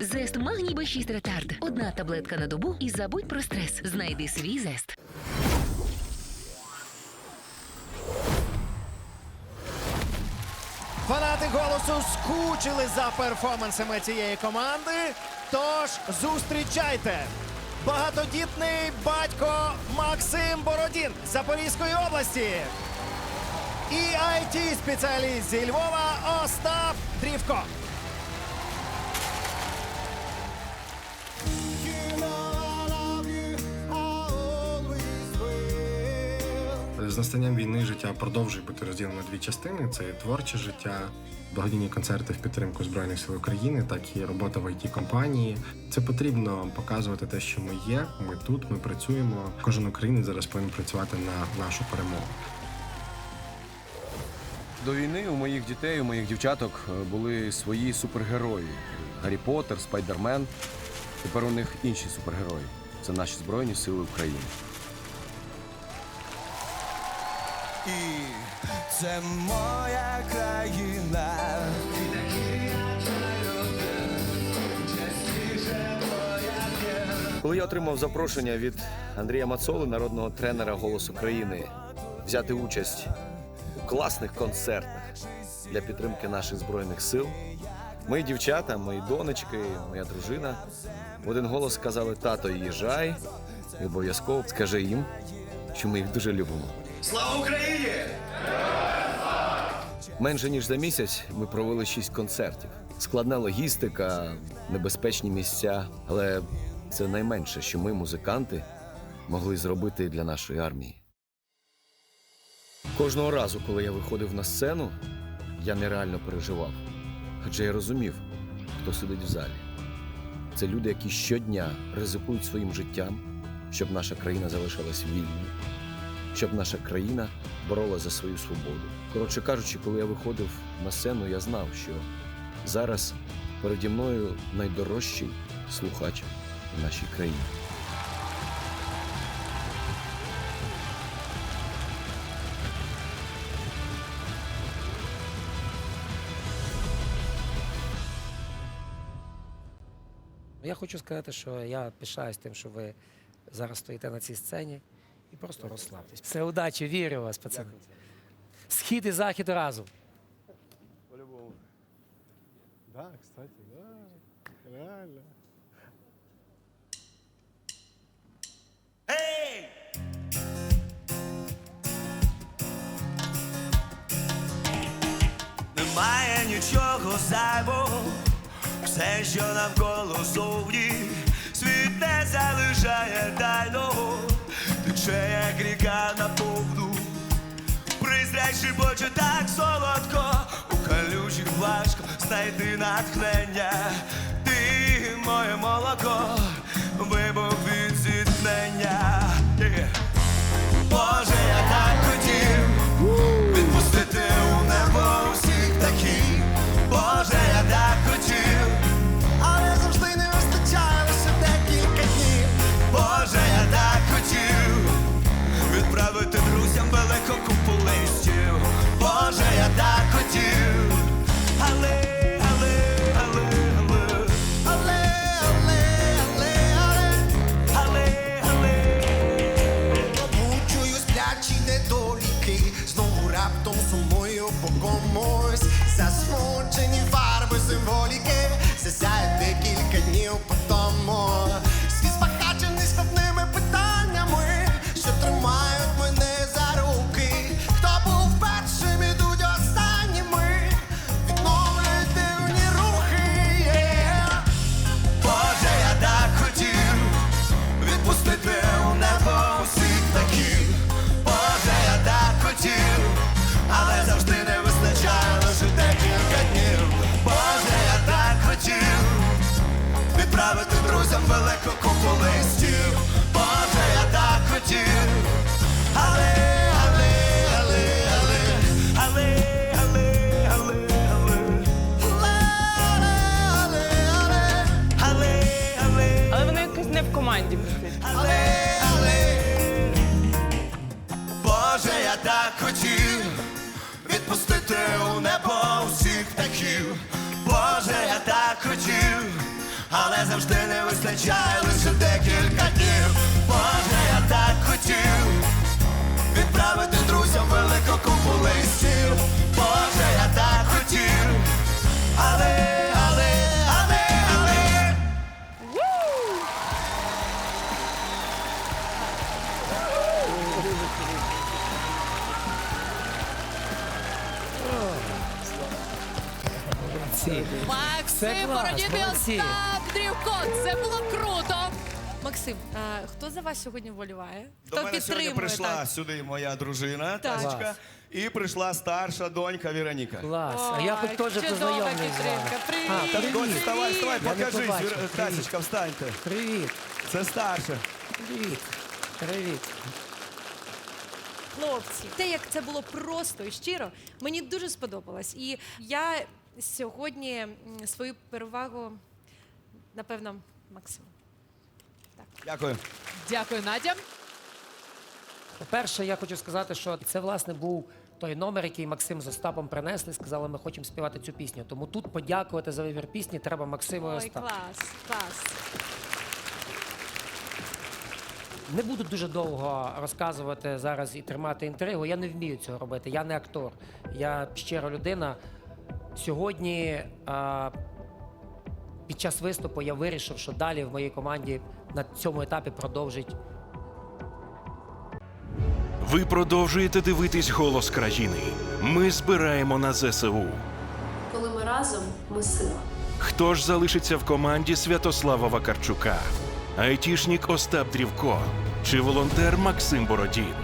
Зест Магній Б6 Ретард. Одна таблетка на добу і забудь про стрес. Знайди свій зест. Фанати голосу скучили за перформансами цієї команди. Тож зустрічайте! Багатодітний батько Максим Бородін з Запорізької області. І it спеціаліст зі Львова Остап Дрівко. З настанням війни життя продовжує бути розділено на дві частини: це творче життя, благодійні концерти в підтримку збройних сил України, так і робота в it компанії. Це потрібно показувати те, що ми є. Ми тут, ми працюємо. Кожен українець зараз повинен працювати на нашу перемогу. До війни у моїх дітей, у моїх дівчаток е, були свої супергерої: Гаррі Поттер, Спайдермен. Тепер у них інші супергерої. Це наші Збройні Сили України. І це моя країна. Коли я отримав запрошення від Андрія Мацоли, народного тренера Голос України, взяти участь у класних концертах для підтримки наших збройних сил, мої дівчата, мої донечки, моя дружина в один голос сказали: тато, їжджай, і обов'язково скажи їм, що ми їх дуже любимо. Слава Україні! Менше ніж за місяць ми провели шість концертів. Складна логістика, небезпечні місця. Але це найменше, що ми, музиканти, могли зробити для нашої армії. Кожного разу, коли я виходив на сцену, я нереально переживав. Адже я розумів, хто сидить в залі. Це люди, які щодня ризикують своїм життям, щоб наша країна залишалась вільною, щоб наша країна боролася за свою свободу. Коротше кажучи, коли я виходив на сцену, я знав, що зараз переді мною найдорожчий слухач в нашій країні. Я хочу сказати, що я пишаюсь тим, що ви зараз стоїте на цій сцені і просто розслабтесь. Все удачі, вірю в вас, пацани. Схід і захід разом. Да, кстати, да. Реально. Немає нічого зайвого, все, що навколо зовні, світ не залишає тайного, тече, як ріка на повну. Пристрій шибоче так солодко, у калюжі важко знайти натхнення. Ти моє молоко, вибух від зіткнення. Yeah. Боже, я так хотів раптом сумую по комусь. Засмучені фарби символіки, засяють декілька друзям велику купу листів. Боже, я так хотів, але, але, але, але, але, але, але, але. Але, але, Але вони якось не в команді практично. але, але. Боже, я так хотів завжди не вистачає лише декілька днів. Боже, я так хотів відправити друзям велику купу листів. Боже, я так хотів, Це клас, молодці. Остап Дрівко. Це було круто. Максим, а, хто за вас сьогодні вболіває? До Хто мене сьогодні підтримує? прийшла так? сюди моя дружина, Так. Тасечка, Клас. і прийшла старша донька Віроніка. Клас. А я Ой, хоч теж чудова познайомий з вами. підтримка. Привіт. А, Так, привіт. вставай, вставай, Я не покажись, побачив. Вір- Привіт. Тасечка, встаньте. Привіт. Це старша. Привіт. Привіт. Хлопці, те, як це було просто і щиро, мені дуже сподобалось. І я сьогодні свою перевагу, напевно, Максиму. Дякую. Дякую, Надя. По-перше, я хочу сказати, що це власне був той номер, який Максим з Остапом принесли. Сказали, ми хочемо співати цю пісню. Тому тут подякувати за вибір пісні треба Максиму і Ой, Остапу. клас, клас. Не буду дуже довго розказувати зараз і тримати інтригу. Я не вмію цього робити. Я не актор. Я щира людина. Сьогодні а, під час виступу я вирішив, що далі в моїй команді на цьому етапі продовжить Ви продовжуєте дивитись голос країни. Ми збираємо на ЗСУ. Коли ми разом, ми сила. Хто ж залишиться в команді Святослава Вакарчука? Айтішнік Остап Дрівко чи волонтер Максим Бородін?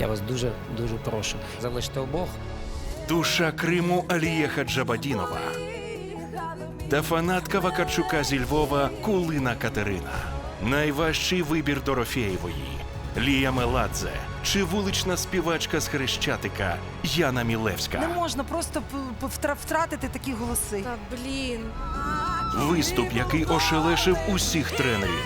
Я вас дуже дуже прошу. Залиште обох. Душа Криму Алія Хаджабадінова та фанатка Вакарчука зі Львова Кулина Катерина. Найважчий вибір Дорофєєвої Лія Меладзе чи вулична співачка з Хрещатика Яна Мілевська. Не можна просто втратити такі голоси. Та блін. Виступ, який ошелешив усіх тренерів.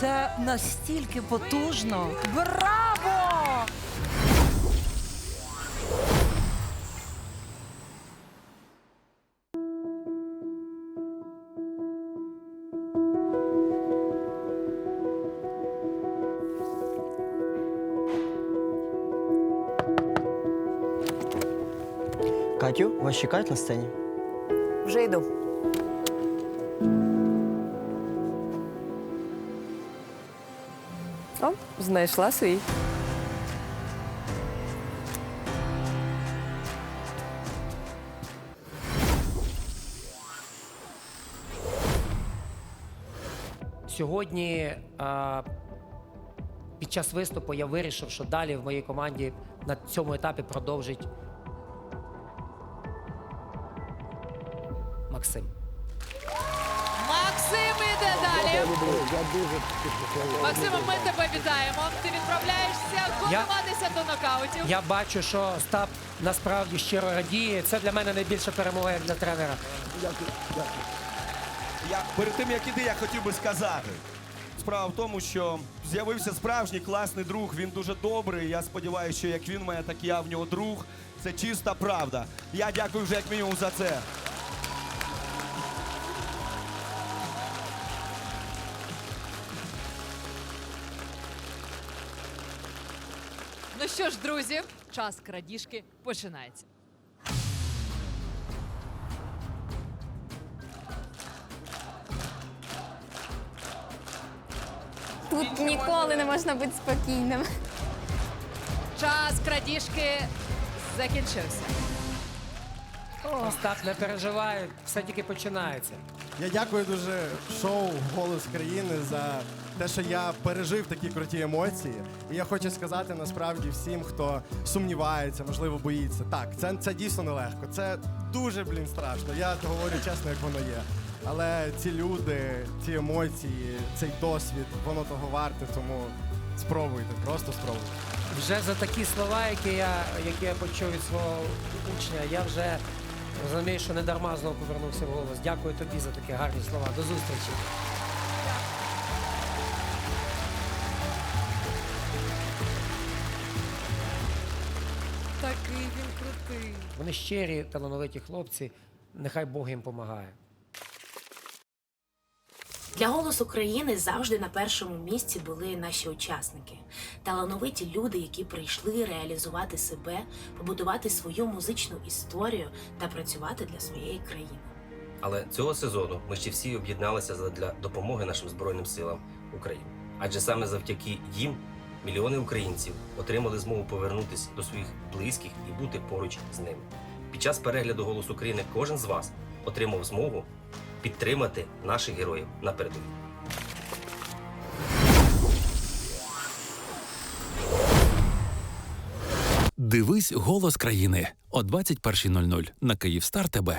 Це настільки потужно. Браво! Катю, вас чекають на сцені. Вже йду. О, знайшла свій. Сьогодні а, під час виступу я вирішив, що далі в моїй команді на цьому етапі продовжить Максим. Максим іде далі. Максима, ми тебе вітаємо. Ти відправляєшся готуватися до нокаутів. Я бачу, що Остап насправді щиро радіє. Це для мене найбільша перемога як для тренера. Я перед тим як іти, я хотів би сказати. Справа в тому, що з'явився справжній класний друг. Він дуже добрий. Я сподіваюся, що як він мене, так і я в нього друг. Це чиста правда. Я дякую вже як мінімум за це. Ну що ж, друзі, час крадіжки починається. Тут ніколи не можна бути спокійним. Час крадіжки закінчився. Остап, не переживай, все тільки починається. Я дякую дуже шоу Голос країни за те, що я пережив такі круті емоції. І я хочу сказати насправді всім, хто сумнівається, можливо, боїться. Так, це, це дійсно нелегко. Це дуже блін страшно. Я говорю чесно, як воно є. Але ці люди, ці емоції, цей досвід, воно того варте, тому спробуйте, просто спробуйте. Вже за такі слова, які я, які я почув від свого учня, я вже розумію, що не дарма знову повернувся в голос. Дякую тобі за такі гарні слова. До зустрічі. Вони щирі, талановиті хлопці. Нехай Бог їм допомагає. Для голосу країни завжди на першому місці були наші учасники, талановиті люди, які прийшли реалізувати себе, побудувати свою музичну історію та працювати для своєї країни. Але цього сезону ми ще всі об'єдналися для допомоги нашим Збройним силам України. Адже саме завдяки їм мільйони українців отримали змогу повернутися до своїх близьких і бути поруч з ними. Під час перегляду «Голос України» кожен з вас отримав змогу підтримати наших героїв на передовій. Дивись голос країни о 21.00 на Київстар ТБ.